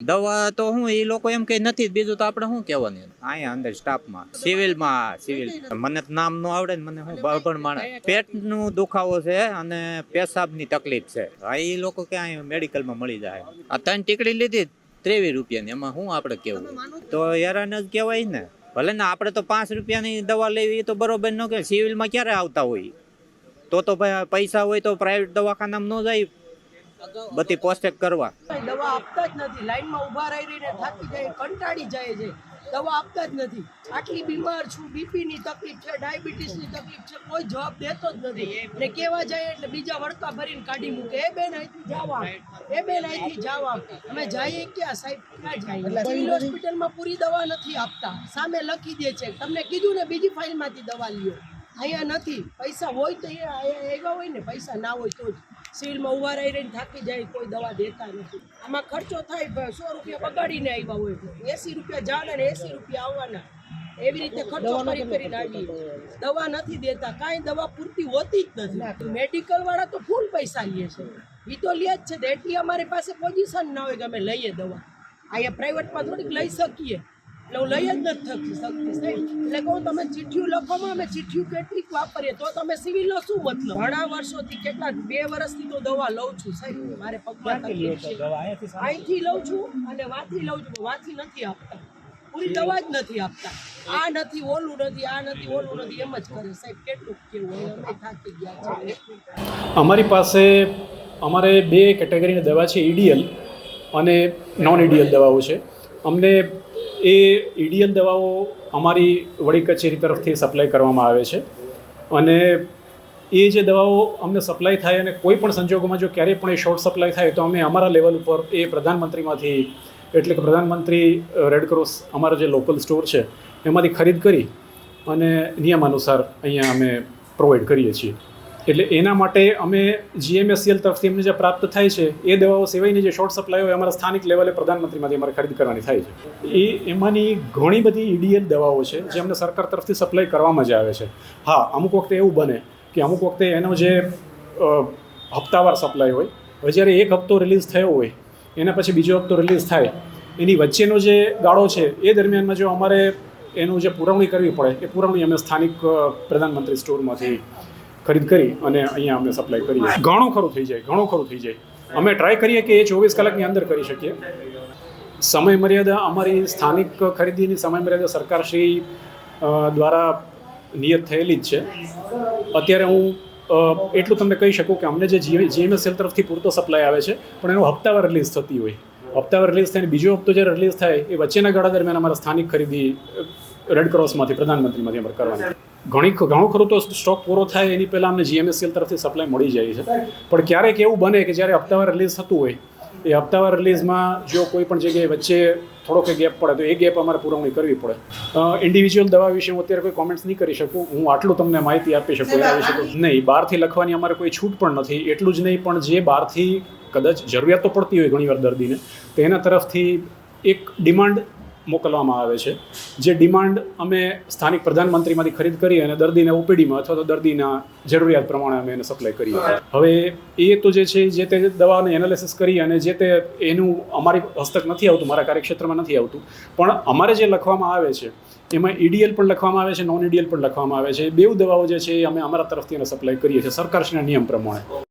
દવા તો હું એ લોકો એમ કે નથી બીજું તો આપણે શું કહેવાનું અહીંયા અંદર સ્ટાફમાં સિવિલમાં સિવિલ. મને તો નામ નો આવડે ને મને હું બળબણ માણસ. પેટનું દુખાવો છે અને પેશાબની તકલીફ છે. હા એ લોકો ક્યાંય મેડિકલમાં મળી જાય. આ ત્રણ ટીકડી લીધી ત્રેવીસ રૂપિયાની. એમાં શું આપણે કેવું તો હેરાન જ કહેવાય ને. ભલે ને આપણે તો પાંચ રૂપિયાની દવા લેવી એ તો બરોબર ન કે સિવિલમાં ક્યારે આવતા હોય? તો તો ભાઈ પૈસા હોય તો પ્રાઇવેટ દવાખાનામાં ન જાય. બધી પોસ્ટેક કરવા. દવા આપતા જ નથી. લાઈનમાં ઊભા રહી રહીને થાકી જાય કંટાળી જાય છે. દવા આપતા જ નથી. આટલી બીમાર છું બીપી ની તકલીફ છે ડાયાબિટીસની તકલીફ છે કોઈ જવાબ દેતો જ નથી. ને કેવા જાય એટલે બીજા વળતા ભરીને કાઢી મૂકે. એ બેન અહીંથી જાવા. એ બેન અહીંથી જાવા. અમે જઈએ ક્યાં સાહેબ? ક્યાં જઈએ? સિવિલ હોસ્પિટલમાં પૂરી દવા નથી આપતા. સામે લખી દે છે. તમને કીધું ને બીજી ફાઇલમાંથી દવા લ્યો. અહીંયા નથી. પૈસા હોય તો એ આવ્યા હોય ને પૈસા ના હોય તો જ. સીલમાં ઊભા રહી રહીને થાકી જાય કોઈ દવા દેતા નથી. આમાં ખર્ચો થાય સો રૂપિયા બગાડીને આવ્યા હોય એસી રૂપિયા જવાના ને એસી રૂપિયા આવવાના. એવી રીતે ખર્ચો કરી કરીને આવી. દવા નથી દેતા. કાંઈ દવા પૂરતી હોતી જ નથી. મેડિકલ વાળા તો ફૂલ પૈસા લે છે. એ તો લે જ છે. એટલી અમારી પાસે પોઝિશન ના હોય કે અમે લઈએ દવા. અહીંયા પ્રાઇવેટમાં થોડીક લઈ શકીએ. એટલે હું લઈ જ નથી થતી શકતી સાહેબ એટલે કહું તમે ચિઠ્ઠીઓ લખોમાં અમે ચિઠ્ઠીઓ કેટલીક વાપરીએ તો તમે સિવિલનો શું મતલબ? ઘણા વર્ષોથી કેટલા બે વર્ષથી તો દવા લઉં છું સાહેબ. મારે પગમાં તકલીફ છે. અહીંથી લઉં છું અને વાથી લઉં છું પણ વાથી નથી આપતા. પૂરી દવા જ નથી આપતા. આ નથી ઓલું નથી આ નથી ઓલું નથી એમ જ કરે સાહેબ. કેટલું કેવું હોય અમે થાકી ગયા છે અમારી પાસે અમારે બે કેટેગરીની દવા છે ઈડીએલ અને નોન ઈડીએલ દવાઓ છે. અમને એ ઈડીએલ દવાઓ અમારી વડી કચેરી તરફથી સપ્લાય કરવામાં આવે છે. અને એ જે દવાઓ અમને સપ્લાય થાય અને કોઈ પણ સંજોગોમાં જો ક્યારેય પણ એ શોર્ટ સપ્લાય થાય તો અમે અમારા લેવલ ઉપર એ પ્રધાનમંત્રીમાંથી એટલે કે પ્રધાનમંત્રી રેડ ક્રોસ અમારા જે લોકલ સ્ટોર છે, એમાંથી ખરીદ કરી અને નિયમાનુસાર અહીંયા અમે પ્રોવાઈડ કરીએ છીએ. એટલે એના માટે અમે જીએમએસસીએલ તરફથી અમને જે પ્રાપ્ત થાય છે, એ દવાઓ સિવાયની જે શોર્ટ સપ્લાય હોય અમારા સ્થાનિક લેવલે પ્રધાનમંત્રીમાંથી અમારે ખરીદ કરવાની થાય છે. એ એમાંની ઘણી બધી ઈડીએલ દવાઓ છે જે અમને સરકાર તરફથી સપ્લાય કરવામાં જ આવે છે. હા, અમુક વખતે એવું બને કે અમુક વખતે એનો જે હપ્તાવાર સપ્લાય હોય, હવે જ્યારે એક હપ્તો રિલીઝ થયો હોય, એના પછી બીજો હપ્તો રિલીઝ થાય, એની વચ્ચેનો જે ગાળો છે એ દરમિયાનમાં જો અમારે એનું જે પુરવણી કરવી પડે, એ પુરવણી અમે સ્થાનિક પ્રધાનમંત્રી સ્ટોરમાંથી ખરીદ કરી અને અહીંયા અમે સપ્લાય કરીએ ઘણું ખરું થઈ જાય, ઘણું ખરું થઈ જાય. અમે ટ્રાય કરીએ કે એ ચોવીસ કલાકની અંદર કરી શકીએ. સમય મર્યાદા અમારી સ્થાનિક ખરીદીની સમય મર્યાદા સરકારશ્રી દ્વારા નિયત થયેલી જ છે. અત્યારે હું એટલું તમને કહી શકું કે અમને જે જીએમએસએલ તરફથી પૂરતો સપ્લાય આવે છે, પણ એનો હપ્તાવાર રિલીઝ થતી હોય. હપ્તાવાર રિલીઝ થઈને બીજો હપ્તો જ્યારે રિલીઝ થાય, એ વચ્ચેના ગાળા દરમિયાન અમારા સ્થાનિક ખરીદી રેડ ક્રોસમાંથી પ્રધાનમંત્રીમાંથી અમારે કરવાની. ઘણી ઘણું ખરું તો સ્ટોક પૂરો થાય એની પહેલાં અમને જીએમએસએલ તરફથી સપ્લાય મળી જાય છે. પણ ક્યારેક એવું બને કે જ્યારે હપ્તાવાર રિલીઝ થતું હોય એ હપ્તાવાર રિલીઝમાં જો કોઈ પણ જગ્યાએ વચ્ચે થોડોક ગેપ પડે તો એ ગેપ અમારે પૂરવણી કરવી પડે. ઇન્ડિવિજ્યુઅલ દવા વિશે હું અત્યારે કોઈ કોમેન્ટ્સ નહીં કરી શકું. હું આટલું તમને માહિતી આપી શકું એના વિશે નહીં. બહારથી લખવાની અમારે કોઈ છૂટ પણ નથી. એટલું જ નહીં પણ જે બહારથી કદાચ જરૂરિયાતો પડતી હોય ઘણીવાર દર્દીને તો એના તરફથી એક ડિમાન્ડ મોકલવામાં આવે છે. જે ડિમાન્ડ અમે સ્થાનિક પ્રધાનમંત્રીમાંથી ખરીદ કરી અને દર્દીને ઓપીડીમાં અથવા તો દર્દીના જરૂરિયાત પ્રમાણે અમે એને સપ્લાય કરીએ હવે એ તો જે છે, જે તે દવાને એનાલિસિસ કરી અને જે તે એનું અમારી હસ્તક નથી આવતું, મારા કાર્યક્ષેત્રમાં નથી આવતું. પણ અમારે જે લખવામાં આવે છે, એમાં ઈડીએલ પણ લખવામાં આવે છે નોન ઈડીએલ પણ લખવામાં આવે છે. બે દવાઓ જે છે, એ અમે અમારા તરફથી એને સપ્લાય કરીએ છીએ સરકારશ્રીના નિયમ પ્રમાણે.